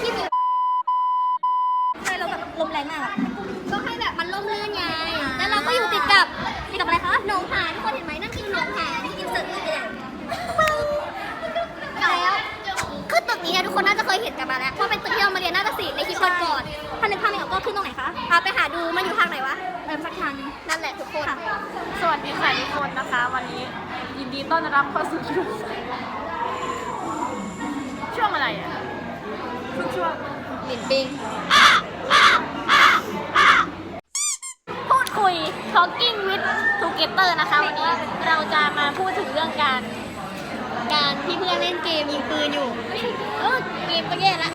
ที่มีใช่เราแบบลมแรงมากก็ให้แบบมันล่มลื่อนไง แล้วเราก็อยู่ติดกับติดกับอะไรคะ หนองหานทุกคนเห็นไหมนั่นคือหนองหานที่อินเสิร์ตรูปเลยแล้วคือตึกนี้เนี่ยทุกคนน่าจะเคยเห็นกันมาแล้ว เพราะเป็นตึกที่เรามาเรียนน่าจะสิลป์ในคลิปก่อนๆถ้านึกภาพไม่ออกก็ขึ้นตรงไหนคะอ่ไปหาดูมันอยู่ทางไหนวะเริ่มสักทางน์นั่นแหละทุกคนสวัสดีค่ะทุกคนนะคะ วันนี้ยินดีต้อนรับเข้าสู่ช่วงช่วงอะไรอะ ช่วงช่วงหมิ่นปิง พูดคุย talking with together นะคะวันนี้เราจะมาพูดถึงเรื่องการ การที่เพื่อนเล่นเกมยิงปืนอยู่เออเกมก็แย่ละ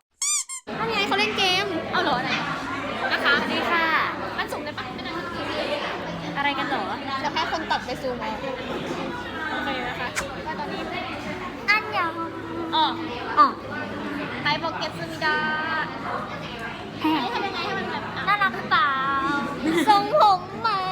นั่นไงเขาเล่นเกม เอาเหรอไหนนะคะดีค่ะ มันสุ่มได้ปะไม่ได้อะไรกันเหรอจะให้คนตัดไปซูมเอาโอเคนะคะก็ตอนนี้อันยองอ๋ออ๋อ ไทยโปเกตซึมิดาเฮ้ยทำยังไงให้มันแบบน่ารักหรือเปล่าทรงผมใหม่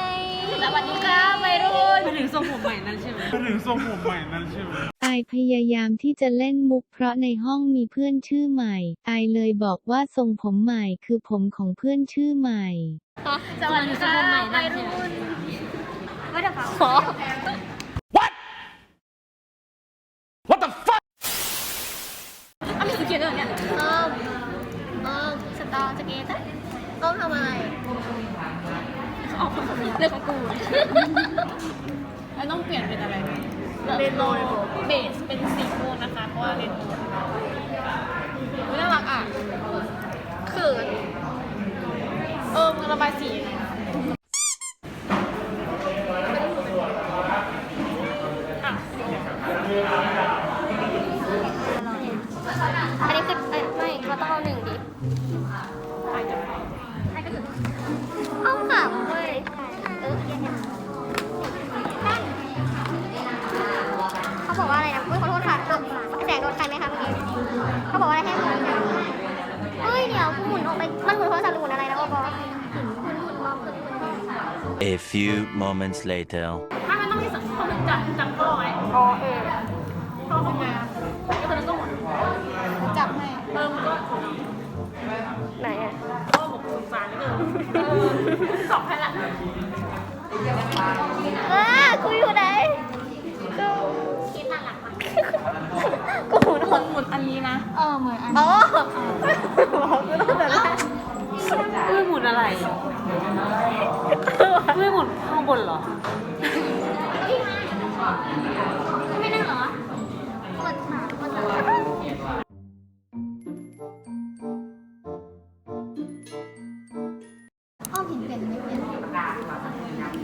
สวัสดีครับวัยรุ่นไปถึงทรงผมใหม่นั้นใช่ไหมไปถึงทรงผมใหม่นั้นใช่ไหมอายพยายามที่จะเล่นมุกเพราะในห้องมีเพื่อนชื่อใหม่อายเลยบอกว่าทรงผมใหม่คือผมของเพื่อนชื่อใหม่ สวัสดีครับวัยรุ่นไม่ได้เปล่าขอ What the fuck เอามีสีเงี้ยเอเนี่ยเอิมเอิมสตอร์สเกตอะเอิมทำอะไรออกเรื่องของกูแล้วต้องเปลี่ยนเป็นอะไรเรนโบว์เบสเป็นสีม่วงนะคะเพราะว่าเรนโบว์อุ๊ยน่ารักอะเขินเออมึงระบายสี A few moments later. ถ้ามันต้องมีสังคมจับจับพ่อไว้อ๋อเออพ่อทำไงอะไอ้คนนั้นก็หมดจับให้เออมันก็ไหนอะพ่อบอกสงสารเหลยเออสองแค่ละเออกูอยู่ไหนกูคิดน่ารักมากกูหมุนหมุนหมุนอันนี้นะ เออเหมือนอันอ๋อบอกกูต้องแบบนั้นเอ้ยหมุนอะไร บนเหรอ ไม่นั่งเหรอปวดขาปวดขาอ้อมเห็นเปลี่ยนไม่เปลี่ยน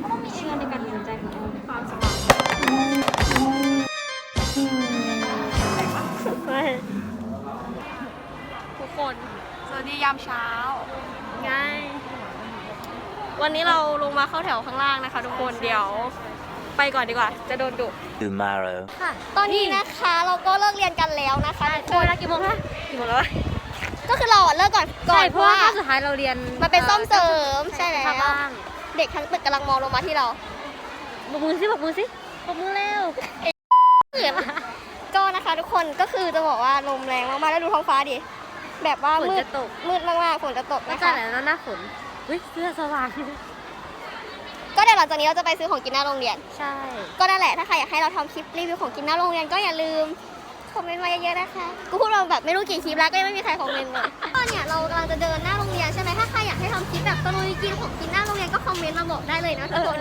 ต้องมีเชื่อในการตัดสินใจของเราความสบายทุกคน สวัสดียามเช้า ไง วันนี้เราลงมาเข้าแถวข้างล่างนะคะ ทุกคนเดี๋ยวไปก่อนดีกว่า จะโดนดุ Tomorrow. ค่ะ ตอนนี้นะคะเราก็เลิกเรียนกันแล้วนะคะทุกคนเวลากี่โมงคะกี่โมงแล้ววะก็คือเราอะเลิกก่อนก่อนใช่เพราะว่าว่าข้อสุดท้ายเราเรียนมันเป็นซ่อมเสริมใช่แล้วค่าบ้างเด็กทั้งตึกกำลังมองลงมาที่เราบอกมือสิบอกมือสิบอกมือเร็วเขินก็นะคะทุกคนก็คือจะบอกว่าลมแรงมากๆแล้วดูท้องฟ้าดิแบบว่าฝนมืดจะตกมืดมากๆฝนจะตกไม่นะใช่คะ แล้วหน้าฝน เฮ้ยเสื้อสว่างก็เดี๋ยวหลังจากนี้เราจะไปซื้อของกินหน้าโรงเรียน ใช่ ก็นั่นแหละถ้าใครอยากให้เราทำคลิปรีวิวของกินหน้าโรงเรียนก็อย่าลืมคอมเมนต์มาเยอะๆนะคะกูพูดเราแบบไม่รู้กี่คลิปแล้วก็ยังไม่มีใครคอมเมนต์เลยก็เนี่ยเรากำลังจะเดินหน้าโรงเรียนใช่ไหมถ้าใครอยากให้ทำคลิปแบบตะลุยกินของกินหน้าโรงเรียนก็คอมเมนต์มาบอกได้เลยนะทุกคน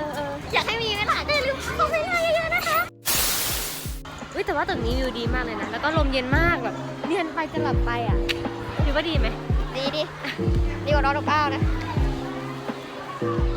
อยากให้มีไหมล่ะก็อย่าลืมคอมเมนต์มาเยอะๆนะคะเฮ้ยแต่ว่าตึกนี้วิวดีมากเลยนะ แล้วก็ลมเย็นมากแบบเรียนไปจะหลับไปอะถือว่าดีไหมดีดิดีกว่านอนอบอ้าวนะ Thank you.